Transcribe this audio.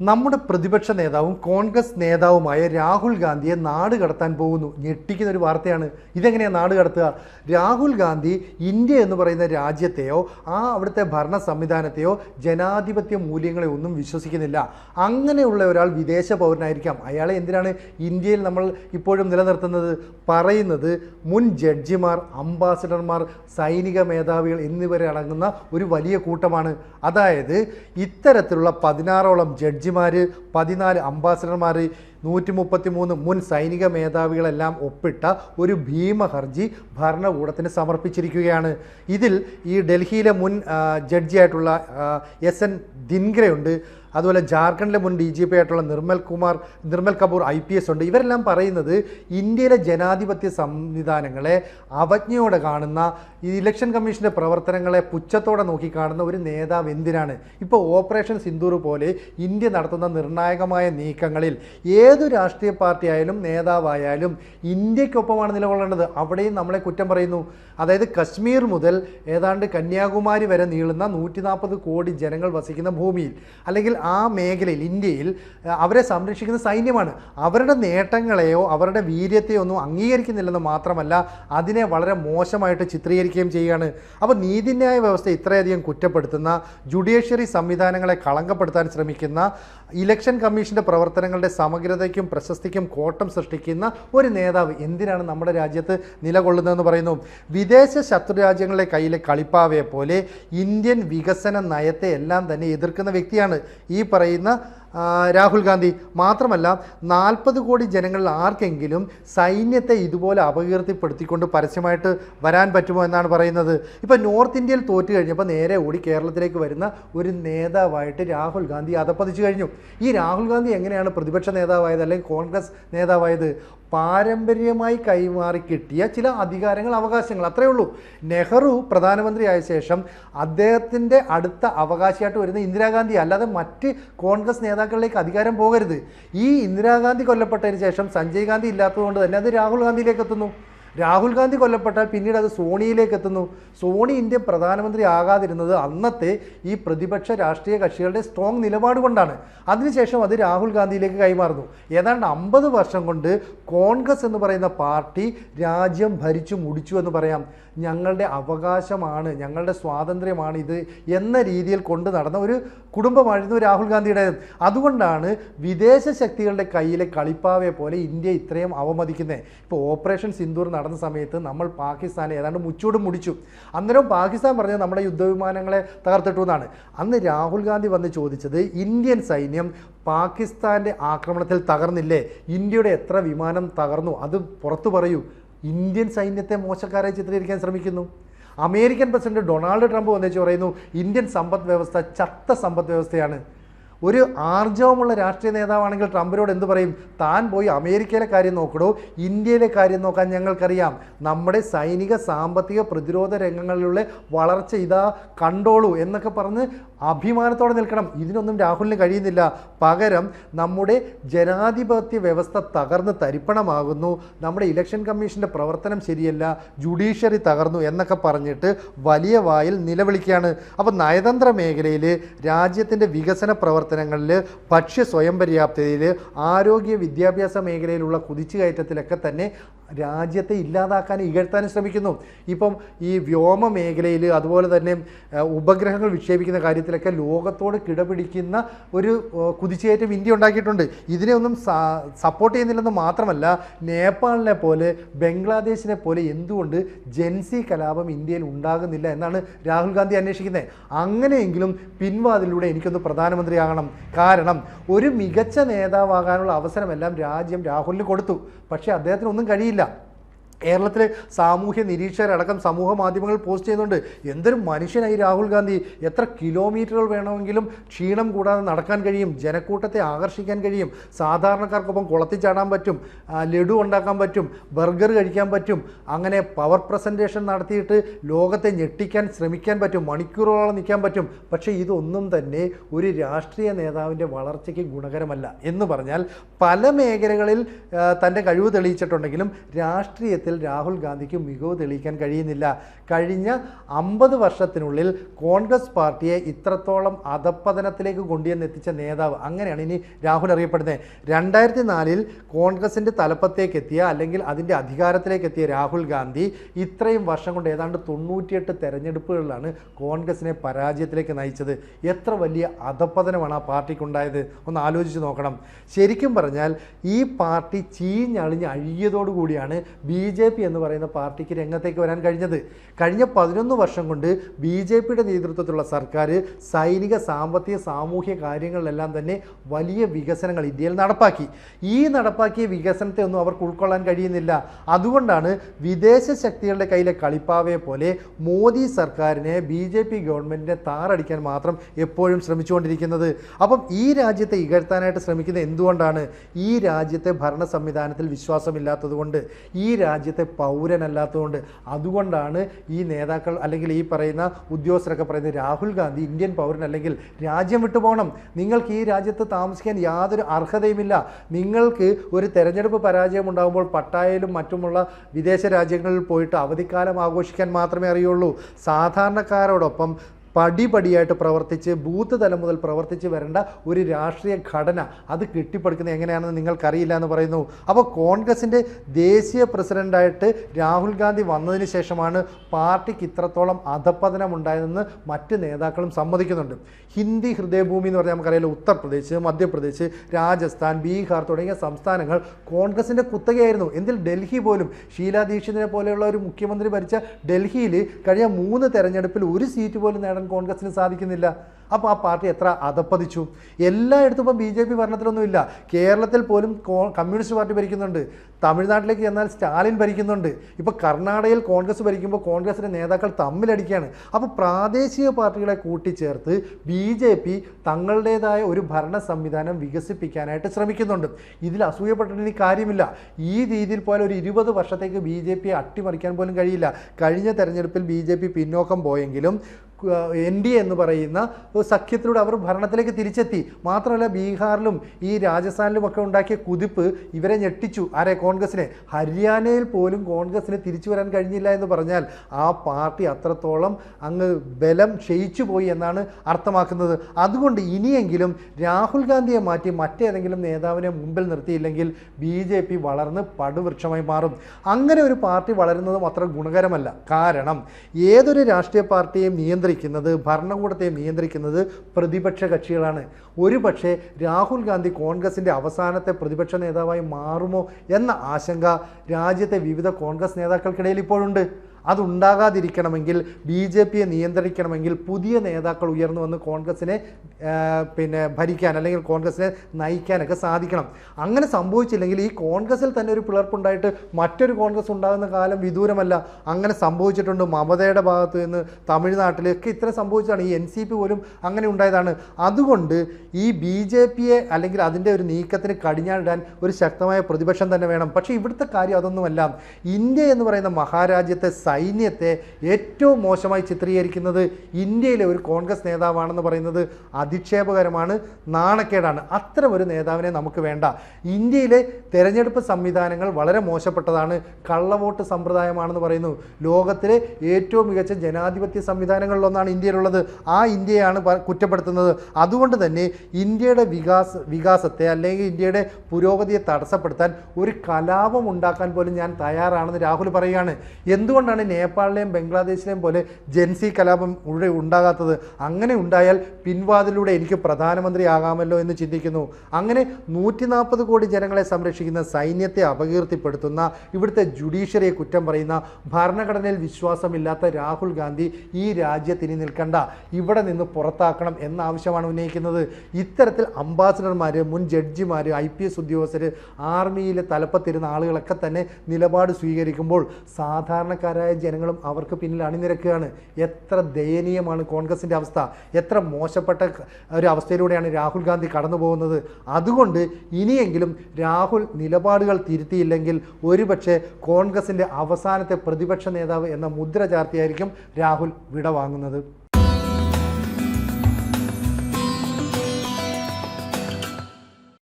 നമ്മുടെ പ്രതിപക്ഷ നേതാവും കോൺഗ്രസ് നേതാവുമായ രാഹുൽ ഗാന്ധിയെ നാട് കടത്താൻ പോകുന്നു. ഞെട്ടിക്കുന്ന ഒരു വാർത്തയാണ്. ഇതെങ്ങനെയാണ് നാട് കടത്തുക? രാഹുൽ ഗാന്ധി ഇന്ത്യ എന്ന് പറയുന്ന രാജ്യത്തെയോ ആ അവിടുത്തെ ഭരണ സംവിധാനത്തെയോ ജനാധിപത്യ മൂല്യങ്ങളെ ഒന്നും വിശ്വസിക്കുന്നില്ല. അങ്ങനെയുള്ള ഒരാൾ വിദേശ പൗരനായിരിക്കാം. അയാളെ എന്തിനാണ് ഇന്ത്യയിൽ നമ്മൾ ഇപ്പോഴും നിലനിർത്തുന്നത്? പറയുന്നത് മുൻ ജഡ്ജിമാർ അംബാസിഡർമാർ സൈനിക മേധാവികൾ എന്നിവരെ അടങ്ങുന്ന ഒരു വലിയ കൂട്ടമാണ്. അതായത് ഇത്തരത്തിലുള്ള പതിനാറോളം ജഡ്ജിമാർ പതിനാല് അംബാസഡർമാർ നൂറ്റി മുപ്പത്തി മൂന്ന് മുൻ സൈനിക മേധാവികളെല്ലാം ഒപ്പിട്ട ഒരു ഭീമ ഹർജി ഭരണകൂടത്തിന് സമർപ്പിച്ചിരിക്കുകയാണ്. ഇതിൽ ഈ ഡൽഹിയിലെ മുൻ ജഡ്ജിയായിട്ടുള്ള എസ് എൻ ദിൻഗ്രയുണ്ട്. അതുപോലെ ജാർഖണ്ഡിലെ മുൻ ഡി ജി പി ആയിട്ടുള്ള Nirmal Kumar Nirmal Kapoor I P S ഉണ്ട്. ഇവരെല്ലാം പറയുന്നത് ഇന്ത്യയിലെ ജനാധിപത്യ സംവിധാനങ്ങളെ അവജ്ഞയോടെ കാണുന്ന ഈ ഇലക്ഷൻ കമ്മീഷന്റെ പ്രവർത്തനങ്ങളെ പുച്ഛത്തോടെ നോക്കി കാണുന്ന ഒരു നേതാവ് എന്തിനാണ്? ഇപ്പോൾ ഓപ്പറേഷൻ സിന്ദൂർ പോലെ ഇന്ത്യ നടത്തുന്ന നിർണായകമായ നീക്കങ്ങളിൽ ഏതു രാഷ്ട്രീയ പാർട്ടി ആയാലും നേതാവായാലും ഇന്ത്യക്കൊപ്പമാണ് നിലകൊള്ളേണ്ടത്. അവിടെയും നമ്മളെ കുറ്റം പറയുന്നു. അതായത് കശ്മീർ മുതൽ ഏതാണ്ട് കന്യാകുമാരി വരെ നീളുന്ന നൂറ്റി കോടി ജനങ്ങൾ വസിക്കുന്ന ഭൂമിയിൽ അല്ലെങ്കിൽ ആ മേഖലയിൽ ഇന്ത്യയിൽ അവരെ സംരക്ഷിക്കുന്ന സൈന്യമാണ്. അവരുടെ നേട്ടങ്ങളെയോ അവരുടെ വീര്യത്തെയോ ഒന്നും അംഗീകരിക്കുന്നില്ലെന്ന് മാത്രമല്ല അതിനെ വളരെ മോശമായിട്ട് ചിത്രീകരിക്കുകയും ചെയ്യുകയാണ്. അപ്പോൾ നീതിന്യായ വ്യവസ്ഥ ഇത്രയധികം കുറ്റപ്പെടുത്തുന്ന ജുഡീഷ്യറി സംവിധാനങ്ങളെ കളങ്കപ്പെടുത്താൻ ശ്രമിക്കുന്ന ഇലക്ഷൻ കമ്മീഷന്റെ പ്രവർത്തനങ്ങളുടെ സമഗ്രതയ്ക്കും പ്രശസ്തിക്കും കോട്ടം സൃഷ്ടിക്കുന്ന ഒരു നേതാവ് എന്തിനാണ് നമ്മുടെ രാജ്യത്ത് നിലകൊള്ളുന്നതെന്ന് പറയുന്നു. വിദേശ ശത്രുരാജ്യങ്ങളുടെ കയ്യിലെ കളിപ്പാവയെ പോലെ ഇന്ത്യൻ വികസന നയത്തെ എല്ലാം തന്നെ എതിർക്കുന്ന വ്യക്തിയാണ് ഈ പറയുന്ന രാഹുൽ ഗാന്ധി. മാത്രമല്ല നാൽപ്പത് കോടി ജനങ്ങളിൽ ആർക്കെങ്കിലും സൈന്യത്തെ ഇതുപോലെ അപകീർത്തിപ്പെടുത്തിക്കൊണ്ട് പരസ്യമായിട്ട് വരാൻ പറ്റുമോ എന്നാണ് പറയുന്നത്. ഇപ്പോൾ നോർത്ത് ഇന്ത്യയിൽ തോറ്റു കഴിഞ്ഞപ്പോൾ നേരെ ഓടി കേരളത്തിലേക്ക് വരുന്ന ഒരു നേതാവായിട്ട് രാഹുൽ ഗാന്ധി അതപ്പതിച്ചു കഴിഞ്ഞു. ഈ രാഹുൽ ഗാന്ധി എങ്ങനെയാണ് പ്രതിപക്ഷ നേതാവായത് അല്ലെങ്കിൽ കോൺഗ്രസ് നേതാവായത്? പാരമ്പര്യമായി കൈമാറി കിട്ടിയ ചില അധികാരങ്ങൾ അവകാശങ്ങൾ. അത്രയേ ഉള്ളൂ. നെഹ്റു പ്രധാനമന്ത്രിയായ ശേഷം അദ്ദേഹത്തിന്റെ അടുത്ത അവകാശിയായിട്ട് വരുന്ന ഇന്ദിരാഗാന്ധി. അല്ലാതെ മറ്റ് കോൺഗ്രസ് നേതാക്കളിലേക്ക് അധികാരം പോകരുത്. ഈ ഇന്ദിരാഗാന്ധി കൊല്ലപ്പെട്ടതിന് ശേഷം സഞ്ജയ് ഗാന്ധി ഇല്ലാത്തതുകൊണ്ട് തന്നെ അത് രാഹുൽ ഗാന്ധിയിലേക്ക് എത്തുന്നു. രാഹുൽ ഗാന്ധി കൊല്ലപ്പെട്ടാൽ പിന്നീട് അത് സോണിയിലേക്ക് എത്തുന്നു. സോണി ഇന്ത്യ പ്രധാനമന്ത്രി ആകാതിരുന്നത് അന്നത്തെ ഈ പ്രതിപക്ഷ രാഷ്ട്രീയ കക്ഷികളുടെ സ്ട്രോങ് നിലപാട് കൊണ്ടാണ്. അതിനുശേഷം അത് രാഹുൽ ഗാന്ധിയിലേക്ക് കൈമാറുന്നു. ഏതാണ്ട് അമ്പത് വർഷം കൊണ്ട് കോൺഗ്രസ് എന്ന് പറയുന്ന പാർട്ടി രാജ്യം ഭരിച്ചു മുടിച്ചു എന്ന് പറയാം. ഞങ്ങളുടെ അവകാശമാണ് ഞങ്ങളുടെ സ്വാതന്ത്ര്യമാണ് ഇത് എന്ന രീതിയിൽ കൊണ്ടു നടന്ന ഒരു കുടുംബമായിരുന്നു രാഹുൽ ഗാന്ധിയുടെ അതുകൊണ്ടാണ് വിദേശ ശക്തികളുടെ കയ്യിലെ കളിപ്പാവയെ പോലെ ഇന്ത്യ ഇത്രയും അവമതിക്കുന്നത് ഇപ്പോൾ ഓപ്പറേഷൻ സിന്ദൂർ നടന്ന സമയത്ത് നമ്മൾ പാകിസ്ഥാനെ ഏതാണ്ട് മുച്ചൂടും മുടിച്ചു. അന്നേരം പാകിസ്ഥാൻ പറഞ്ഞത് നമ്മുടെ യുദ്ധവിമാനങ്ങളെ തകർത്തിട്ടു എന്നാണ്. അന്ന് രാഹുൽ ഗാന്ധി വന്ന് ചോദിച്ചത് ഇന്ത്യൻ സൈന്യം പാകിസ്ഥാന്റെ ആക്രമണത്തിൽ തകർന്നില്ലേ? ഇന്ത്യയുടെ എത്ര വിമാനം തകർന്നു? അത് പുറത്തു പറയൂ. ഇന്ത്യൻ സൈന്യത്തെ മോശക്കാരായി ചിത്രീകരിക്കാൻ ശ്രമിക്കുന്നു. അമേരിക്കൻ പ്രസിഡന്റ് ഡൊണാൾഡ് ട്രംപ് വന്നേച്ച് പറയുന്നു ഇന്ത്യൻ സമ്പദ് വ്യവസ്ഥ ചത്ത സമ്പദ് വ്യവസ്ഥയാണ്. ഒരു ആർജവമുള്ള രാഷ്ട്രീയ നേതാവാണെങ്കിൽ ട്രംപിനോട് എന്ത് പറയും? താൻ പോയി അമേരിക്കയിലെ കാര്യം നോക്കണോ ഇന്ത്യയിലെ കാര്യം നോക്കാൻ ഞങ്ങൾക്കറിയാം. നമ്മുടെ സൈനിക സാമ്പത്തിക പ്രതിരോധ രംഗങ്ങളിലുള്ള വളർച്ച ഇതാ കണ്ടോളൂ എന്നൊക്കെ പറഞ്ഞ് അഭിമാനത്തോടെ നിൽക്കണം. ഇതിനൊന്നും രാഹുലിന് കഴിയുന്നില്ല. പകരം നമ്മുടെ ജനാധിപത്യ വ്യവസ്ഥ തകർന്ന് തരിപ്പണമാകുന്നു. നമ്മുടെ ഇലക്ഷൻ കമ്മീഷന്റെ പ്രവർത്തനം ശരിയല്ല. ജുഡീഷ്യറി തകർന്നു എന്നൊക്കെ പറഞ്ഞിട്ട് വലിയ വായിൽ നിലവിളിക്കുകയാണ്. അപ്പോൾ നയതന്ത്ര മേഖലയിൽ രാജ്യത്തിന്റെ വികസന പ്രവർത്തനങ്ങളിൽ ഭക്ഷ്യ സ്വയം പര്യാപ്തതയിൽ ആരോഗ്യ വിദ്യാഭ്യാസ മേഖലയിലുള്ള കുതിച്ചുകയറ്റത്തിലൊക്കെ തന്നെ രാജ്യത്തെ ഇല്ലാതാക്കാൻ ഇകഴ്ത്താനും ശ്രമിക്കുന്നു. ഇപ്പം ഈ വ്യോമ മേഖലയിൽ അതുപോലെ തന്നെ ഉപഗ്രഹങ്ങൾ വിക്ഷേപിക്കുന്ന കാര്യത്തിലൊക്കെ ലോകത്തോട് കിടപിടിക്കുന്ന ഒരു കുതിച്ചേറ്റം ഇന്ത്യ ഉണ്ടാക്കിയിട്ടുണ്ട്. ഇതിനെ ഒന്നും സപ്പോർട്ട് ചെയ്യുന്നില്ലെന്ന് മാത്രമല്ല നേപ്പാളിനെ പോലെ ബംഗ്ലാദേശിനെ പോലെ എന്തുകൊണ്ട് ജെൻസി കലാപം ഇന്ത്യയിൽ ഉണ്ടാകുന്നില്ല എന്നാണ് രാഹുൽ ഗാന്ധി അന്വേഷിക്കുന്നത്. അങ്ങനെയെങ്കിലും പിൻവാതിലൂടെ എനിക്കൊന്ന് പ്രധാനമന്ത്രിയാകണം. കാരണം ഒരു മികച്ച നേതാവാകാനുള്ള അവസരമെല്ലാം രാജ്യം രാഹുലിന് കൊടുത്തു. പക്ഷേ അദ്ദേഹത്തിന് ഒന്നും കഴിയില്ല. kadarıyla കേരളത്തിലെ സാമൂഹ്യ നിരീക്ഷകരടക്കം സമൂഹ മാധ്യമങ്ങൾ പോസ്റ്റ് ചെയ്യുന്നുണ്ട്. എന്തൊരു മനുഷ്യനായി രാഹുൽ ഗാന്ധി? എത്ര കിലോമീറ്ററുകൾ വേണമെങ്കിലും ക്ഷീണം കൂടാതെ നടക്കാൻ കഴിയും ജനക്കൂട്ടത്തെ ആകർഷിക്കാൻ കഴിയും സാധാരണക്കാർക്കൊപ്പം കുളത്തിൽ ചാടാൻ പറ്റും ലഡു ഉണ്ടാക്കാൻ പറ്റും ബർഗർ കഴിക്കാൻ പറ്റും അങ്ങനെ പവർ പ്രസന്റേഷൻ നടത്തിയിട്ട് ലോകത്തെ ഞെട്ടിക്കാൻ ശ്രമിക്കാൻ പറ്റും മണിക്കൂറുകളോളം നിൽക്കാൻ പറ്റും. പക്ഷേ ഇതൊന്നും തന്നെ ഒരു രാഷ്ട്രീയ നേതാവിന്റെ വളർച്ചയ്ക്ക് ഗുണകരമല്ല. എന്ന് പറഞ്ഞാൽ പല മേഖലകളിൽ തന്റെ കഴിവ് തെളിയിച്ചിട്ടുണ്ടെങ്കിലും രാഷ്ട്രീയത്തിൽ രാഷ്ട്രീയത്തിൽ രാഹുൽ ഗാന്ധിക്ക് മികവ് തെളിയിക്കാൻ കഴിയുന്നില്ല. കഴിഞ്ഞ അമ്പത് വർഷത്തിനുള്ളിൽ കോൺഗ്രസ് പാർട്ടിയെ ഇത്രത്തോളം അധപ്പതനത്തിലേക്ക് കൊണ്ടുവന്നെത്തിച്ച നേതാവ് അങ്ങനെയാണ് ഇനി രാഹുൽ അറിയപ്പെടുന്നത്. രണ്ടായിരത്തി നാലിൽ കോൺഗ്രസിന്റെ തലപ്പത്തേക്ക് എത്തിയ അല്ലെങ്കിൽ അതിന്റെ അധികാരത്തിലേക്ക് എത്തിയ രാഹുൽ ഗാന്ധി ഇത്രയും വർഷം കൊണ്ട് ഏതാണ്ട് തൊണ്ണൂറ്റിയെട്ട് തെരഞ്ഞെടുപ്പുകളിലാണ് കോൺഗ്രസിനെ പരാജയത്തിലേക്ക് നയിച്ചത്. എത്ര വലിയ അധപ്പതനമാണ് ആ പാർട്ടിക്കുണ്ടായത്? ഒന്ന് ആലോചിച്ച് നോക്കണം. ശരിക്കും പറഞ്ഞാൽ ഈ പാർട്ടി ചീഞ്ഞളിഞ്ഞ് അഴിയതോടുകൂടിയാണ് ബി ജെ പി എന്ന് പറയുന്ന പാർട്ടിക്ക് രംഗത്തേക്ക് വരാൻ കഴിഞ്ഞത്. കഴിഞ്ഞ പതിനൊന്ന് വർഷം കൊണ്ട് ബി ജെ പിയുടെ നേതൃത്വത്തിലുള്ള സർക്കാർ സൈനിക സാമ്പത്തിക സാമൂഹ്യ കാര്യങ്ങളിലെല്ലാം തന്നെ വലിയ വികസനങ്ങൾ ഇന്ത്യയിൽ നടപ്പാക്കി. ഈ നടപ്പാക്കിയ വികസനത്തെ ഒന്നും അവർക്ക് ഉൾക്കൊള്ളാൻ കഴിയുന്നില്ല. അതുകൊണ്ടാണ് വിദേശ ശക്തികളുടെ കയ്യിലെ കളിപ്പാവയെ പോലെ മോദി സർക്കാരിനെ ബി ജെ പി ഗവൺമെന്റിനെ താറടിക്കാൻ മാത്രം എപ്പോഴും ശ്രമിച്ചുകൊണ്ടിരിക്കുന്നത്. അപ്പം ഈ രാജ്യത്തെ ഇകഴ്ത്താനായിട്ട് ശ്രമിക്കുന്നത് എന്തുകൊണ്ടാണ്? ഈ രാജ്യത്തെ ഭരണ സംവിധാനത്തിൽ വിശ്വാസമില്ലാത്തതുകൊണ്ട്. ഈ രാജ്യത്തെ പൗരനല്ലാത്തതുകൊണ്ട് അതുകൊണ്ടാണ് ഈ നേതാക്കൾ അല്ലെങ്കിൽ ഈ പറയുന്ന ഉദ്യോഗസ്ഥരൊക്കെ പറയുന്നത് രാഹുൽ ഗാന്ധി ഇന്ത്യൻ പൗരൻ അല്ലെങ്കിൽ രാജ്യം വിട്ടു പോകണം. നിങ്ങൾക്ക് ഈ രാജ്യത്ത് താമസിക്കാൻ യാതൊരു അർഹതയുമില്ല. നിങ്ങൾക്ക് ഒരു തെരഞ്ഞെടുപ്പ് പരാജയം ഉണ്ടാകുമ്പോൾ പട്ടായയിലും മറ്റുമുള്ള വിദേശ രാജ്യങ്ങളിൽ പോയിട്ട് അവധിക്കാലം ആഘോഷിക്കാൻ മാത്രമേ അറിയുള്ളൂ. സാധാരണക്കാരോടൊപ്പം പടിപടിയായിട്ട് പ്രവർത്തിച്ച് ബൂത്ത് തലം മുതൽ പ്രവർത്തിച്ച് വരേണ്ട ഒരു രാഷ്ട്രീയ ഘടന അത് കെട്ടിപ്പടുക്കുന്നത് എങ്ങനെയാണെന്ന് നിങ്ങൾക്കറിയില്ല എന്ന് പറയുന്നു. അപ്പോൾ കോൺഗ്രസിന്റെ ദേശീയ പ്രസിഡന്റായിട്ട് രാഹുൽ ഗാന്ധി വന്നതിന് ശേഷമാണ് പാർട്ടിക്ക് ഇത്രത്തോളം അധപ്പതനം ഉണ്ടായതെന്ന് മറ്റ് നേതാക്കളും സമ്മതിക്കുന്നുണ്ട്. ഹിന്ദി ഹൃദയഭൂമി എന്ന് പറഞ്ഞാൽ നമുക്കറിയാലോ ഉത്തർപ്രദേശ് മധ്യപ്രദേശ് രാജസ്ഥാൻ ബീഹാർ തുടങ്ങിയ സംസ്ഥാനങ്ങൾ കോൺഗ്രസിന്റെ കുത്തകയായിരുന്നു. എന്തിൽ? ഡൽഹി പോലും. ഷീലാ ദീക്ഷിതിനെ പോലെയുള്ള ഒരു മുഖ്യമന്ത്രി ഭരിച്ച ഡൽഹിയിൽ കഴിഞ്ഞ മൂന്ന് തെരഞ്ഞെടുപ്പിൽ ഒരു സീറ്റ് പോലും നേടാൻ കോൺഗ്രസിന് സാധിക്കുന്നില്ല. അപ്പോൾ ആ പാർട്ടി എത്ര അതപ്പതിച്ചു എല്ലായിടത്തും ഇപ്പം ബി ജെ പി ഭരണത്തിലൊന്നുമില്ല. കേരളത്തിൽ പോലും കമ്മ്യൂണിസ്റ്റ് പാർട്ടി ഭരിക്കുന്നുണ്ട്. തമിഴ്നാട്ടിലേക്ക് ചെന്നാൽ സ്റ്റാലിൻ ഭരിക്കുന്നുണ്ട്. ഇപ്പോൾ കർണാടകയിൽ കോൺഗ്രസ് ഭരിക്കുമ്പോൾ കോൺഗ്രസിന്റെ നേതാക്കൾ തമ്മിലടിക്കുകയാണ്. അപ്പോൾ പ്രാദേശിക പാർട്ടികളെ കൂട്ടിച്ചേർത്ത് ബി ജെ പി തങ്ങളുടേതായ ഒരു ഭരണ സംവിധാനം വികസിപ്പിക്കാനായിട്ട് ശ്രമിക്കുന്നുണ്ട്. ഇതിൽ അസൂയപ്പെട്ടിട്ട് കാര്യമില്ല. ഈ രീതിയിൽ പോലെ ഒരു ഇരുപത് വർഷത്തേക്ക് ബി ജെ പിയെ അട്ടിമറിക്കാൻ പോലും കഴിയില്ല. കഴിഞ്ഞ തെരഞ്ഞെടുപ്പിൽ ബി ജെ പി പിന്നോക്കം പോയെങ്കിലും എൻ ഡി എന്ന് പറയുന്ന സഖ്യത്തിലൂടെ അവർ ഭരണത്തിലേക്ക് തിരിച്ചെത്തി. മാത്രമല്ല ബീഹാറിലും ഈ രാജസ്ഥാനിലും ഒക്കെ ഉണ്ടാക്കിയ കുതിപ്പ് ഇവരെ ഞെട്ടിച്ചു. ആരെ? കോൺഗ്രസിനെ. ഹരിയാനയിൽ പോലും കോൺഗ്രസിന് തിരിച്ചു വരാൻ കഴിഞ്ഞില്ല എന്ന് പറഞ്ഞാൽ ആ പാർട്ടി അത്രത്തോളം അങ്ങ് ബലം ക്ഷയിച്ചു പോയി എന്നാണ് അർത്ഥമാക്കുന്നത്. അതുകൊണ്ട് ഇനിയെങ്കിലും രാഹുൽ ഗാന്ധിയെ മാറ്റി മറ്റേതെങ്കിലും നേതാവിനെ മുമ്പിൽ നിർത്തിയില്ലെങ്കിൽ ബി ജെ പി വളർന്ന് പടുവൃക്ഷമായി മാറും. അങ്ങനെ ഒരു പാർട്ടി വളരുന്നതും അത്ര ഗുണകരമല്ല. കാരണം ഏതൊരു രാഷ്ട്രീയ പാർട്ടിയെയും നിയന്ത്രിക്കുന്നത് ഭരണകൂടത്തെയും നിയന്ത്രിക്കുന്നത് പ്രതിപക്ഷ കക്ഷികളാണ്. ഒരു പക്ഷേ രാഹുൽ ഗാന്ധി കോൺഗ്രസിന്റെ അവസാനത്തെ പ്രതിപക്ഷ നേതാവായി മാറുമോ എന്ന ആശങ്ക രാജ്യത്തെ വിവിധ കോൺഗ്രസ് നേതാക്കൾക്കിടയിൽ ഇപ്പോഴുണ്ട്. അതുണ്ടാകാതിരിക്കണമെങ്കിൽ ബി ജെ പിയെ നിയന്ത്രിക്കണമെങ്കിൽ പുതിയ നേതാക്കൾ ഉയർന്നു വന്ന് കോൺഗ്രസിനെ പിന്നെ ഭരിക്കാൻ അല്ലെങ്കിൽ കോൺഗ്രസിനെ നയിക്കാനൊക്കെ സാധിക്കണം. അങ്ങനെ സംഭവിച്ചില്ലെങ്കിൽ ഈ കോൺഗ്രസിൽ തന്നെ ഒരു പിളർപ്പുണ്ടായിട്ട് മറ്റൊരു കോൺഗ്രസ് ഉണ്ടാകുന്ന കാലം വിദൂരമല്ല. അങ്ങനെ സംഭവിച്ചിട്ടുണ്ട് മമതയുടെ ഭാഗത്ത് നിന്ന് തമിഴ്നാട്ടിലൊക്കെ. ഇത്ര സംഭവിച്ചതാണ്. ഈ എൻ സി പി പോലും അങ്ങനെ ഉണ്ടായതാണ്. അതുകൊണ്ട് ഈ ബി ജെ പിയെ അല്ലെങ്കിൽ അതിന്റെ ഒരു നീക്കത്തിന് കടിഞ്ഞാണിടാൻ ഒരു ശക്തമായ പ്രതിപക്ഷം തന്നെ വേണം. പക്ഷേ ഇവിടുത്തെ കാര്യം അതൊന്നുമല്ല. ഇന്ത്യ എന്ന് പറയുന്ന മഹാരാജ്യത്തെ സൈന്യത്തെ ഏറ്റവും മോശമായി ചിത്രീകരിക്കുന്നത് ഇന്ത്യയിലെ ഒരു കോൺഗ്രസ് നേതാവാണെന്ന് പറയുന്നത് അധിക്ഷേപകരമാണ് നാണക്കേടാണ്. അത്തരം ഒരു നേതാവിനെ നമുക്ക് വേണ്ട. ഇന്ത്യയിലെ തെരഞ്ഞെടുപ്പ് സംവിധാനങ്ങൾ വളരെ മോശപ്പെട്ടതാണ്. കള്ളവോട്ട് സമ്പ്രദായമാണെന്ന് പറയുന്നു. ലോകത്തിലെ ഏറ്റവും മികച്ച ജനാധിപത്യ സംവിധാനങ്ങളിലൊന്നാണ് ഇന്ത്യയിലുള്ളത്. ആ ഇന്ത്യയാണ് കുറ്റപ്പെടുത്തുന്നത്. അതുകൊണ്ട് തന്നെ ഇന്ത്യയുടെ വികാസ വികാസത്തെ അല്ലെങ്കിൽ ഇന്ത്യയുടെ പുരോഗതിയെ തടസ്സപ്പെടുത്താൻ ഒരു കലാപം ഉണ്ടാക്കാൻ പോലും ഞാൻ തയ്യാറാണെന്ന് രാഹുൽ പറയുകയാണ്. എന്തുകൊണ്ടാണ് നേപ്പാളിലെയും ബംഗ്ലാദേശിലെയും പോലെ ജെൻസി കലാപം ഇവിടെ ഉണ്ടാകാത്തത് അങ്ങനെ ഉണ്ടായാൽ പിൻവാതിലൂടെ എനിക്ക് പ്രധാനമന്ത്രിയാകാമല്ലോ എന്ന് ചിന്തിക്കുന്നു. അങ്ങനെ നൂറ്റി നാൽപ്പത് കോടി ജനങ്ങളെ സംരക്ഷിക്കുന്ന സൈന്യത്തെ അപകീർത്തിപ്പെടുത്തുന്ന ഇവിടുത്തെ ജുഡീഷ്യറിയെ കുറ്റം പറയുന്ന ഭരണഘടനയിൽ വിശ്വാസമില്ലാത്ത രാഹുൽ ഗാന്ധി ഈ രാജ്യത്തിന് നിൽക്കണ്ട. ഇവിടെ നിന്ന് പുറത്താക്കണം എന്ന ആവശ്യമാണ് ഉന്നയിക്കുന്നത്. ഇത്തരത്തിൽ അംബാസിഡർമാർ മുൻ ജഡ്ജിമാർ ഐ പി എസ് ഉദ്യോഗസ്ഥർ ആർമിയിലെ തലപ്പത്തിരുന്ന ആളുകളൊക്കെ തന്നെ നിലപാട് സ്വീകരിക്കുമ്പോൾ സാധാരണക്കാരായ ജനങ്ങളും അവർക്ക് പിന്നിൽ അണിനിരക്കുകയാണ്. എത്ര ദയനീയമാണ് കോൺഗ്രസിന്റെ അവസ്ഥ. എത്ര മോശപ്പെട്ട ഒരു അവസ്ഥയിലൂടെയാണ് രാഹുൽ ഗാന്ധി കടന്നു പോകുന്നത് അതുകൊണ്ട് ഇനിയെങ്കിലും രാഹുൽ നിലപാടുകൾ തിരുത്തിയില്ലെങ്കിൽ ഒരുപക്ഷെ കോൺഗ്രസിന്റെ അവസാനത്തെ പ്രതിപക്ഷ നേതാവ് എന്ന മുദ്ര ചാർത്തിയായിരിക്കും രാഹുൽ വിട വാങ്ങുന്നത്